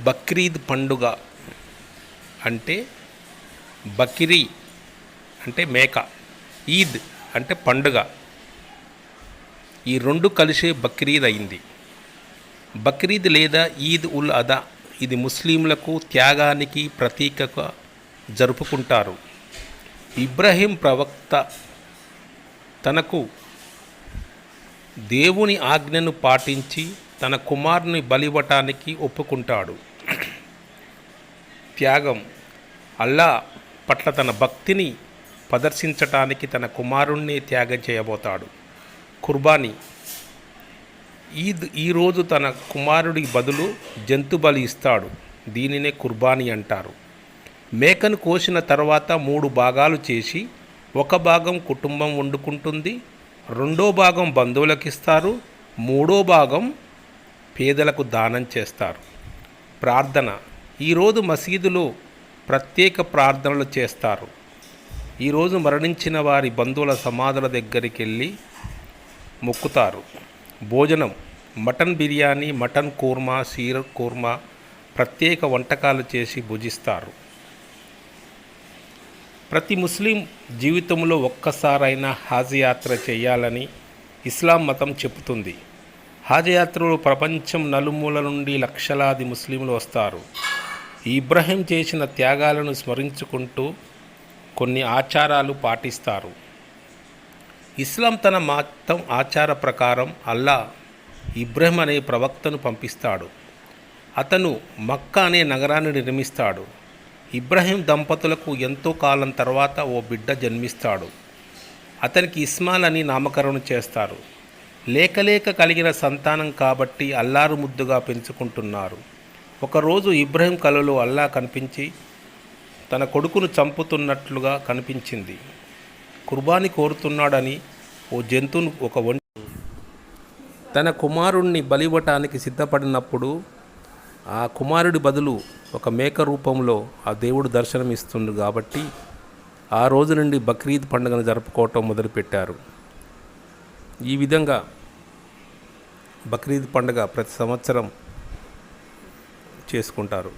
బక్రీద్ పండుగ అంటే బకిరీ అంటే మేక ఈద్ అంటే పండుగ. ఈ రెండు కలిసే బక్రీద్ అయింది. బక్రీద్ లేదా ఈద్ ఉల్ అదా ఇది ముస్లింలకు త్యాగానికి ప్రతీకగా జరుపుకుంటారు. ఇబ్రహీం ప్రవక్త తనకు దేవుని ఆజ్ఞను పాటించి తన కుమారుని బలివ్వటానికి ఒప్పుకుంటాడు. త్యాగం అల్లా పట్ల తన భక్తిని ప్రదర్శించటానికి తన కుమారుణ్ణి త్యాగం చేయబోతాడు. కుర్బానీ ఈద్ ఈరోజు తన కుమారుడి బదులు జంతు బలి ఇస్తాడు. దీనినే కుర్బానీ అంటారు. మేకను కోసిన తర్వాత మూడు భాగాలు చేసి ఒక భాగం కుటుంబం వండుకుంటుంది రెండో భాగం బంధువులకు ఇస్తారు మూడో భాగం పేదలకు దానం చేస్తారు. ప్రార్థన. ఈరోజు మసీదులో ప్రత్యేక ప్రార్థనలు చేస్తారు. ఈరోజు మరణించిన వారి బంధువుల సమాధుల దగ్గరికి వెళ్ళి మొక్కుతారు. భోజనం. మటన్ బిర్యానీ మటన్ కూర్మా సీర కూర్మా ప్రత్యేక వంటకాలు చేసి భుజిస్తారు. ప్రతి ముస్లిం జీవితంలో ఒక్కసారైనా హాజ్ యాత్ర చేయాలని ఇస్లాం మతం చెబుతుంది. హాజ్ ప్రపంచం నలుమూల నుండి లక్షలాది ముస్లింలు వస్తారు. ఇబ్రహీం చేసిన త్యాగాలను స్మరించుకుంటూ కొన్ని ఆచారాలు పాటిస్తారు. ఇస్లాం తన మతం ఆచార ప్రకారం అల్లా ఇబ్రహీం అనే ప్రవక్తను పంపిస్తాడు. అతను మక్కా అనే నగరాన్ని నిర్మిస్తాడు. ఇబ్రహీం దంపతులకు ఎంతో కాలం తర్వాత ఓ బిడ్డ జన్మిస్తాడు. అతనికి ఇస్మాల్ అని నామకరణం చేస్తారు. లేకలేక కలిగిన సంతానం కాబట్టి అల్లారు ముద్దుగా పెంచుకుంటున్నారు. ఒకరోజు ఇబ్రహీం కలలో అల్లా కనిపించి తన కొడుకును చంపుతున్నట్లుగా కనిపించింది. కుర్బాని కోరుతున్నాడని ఓ జంతువును ఒక ఒంటి తన కుమారుణ్ణి బలివ్వటానికి సిద్ధపడినప్పుడు ఆ కుమారుడి బదులు ఒక మేక రూపంలో ఆ దేవుడు దర్శనమిస్తుంది కాబట్టి ఆ రోజు నుండి బక్రీద్ పండుగను జరుపుకోవటం మొదలుపెట్టారు. ఈ విధంగా బక్రీద్ పండుగ ప్రతి సంవత్సరం చేసుకుంటారు.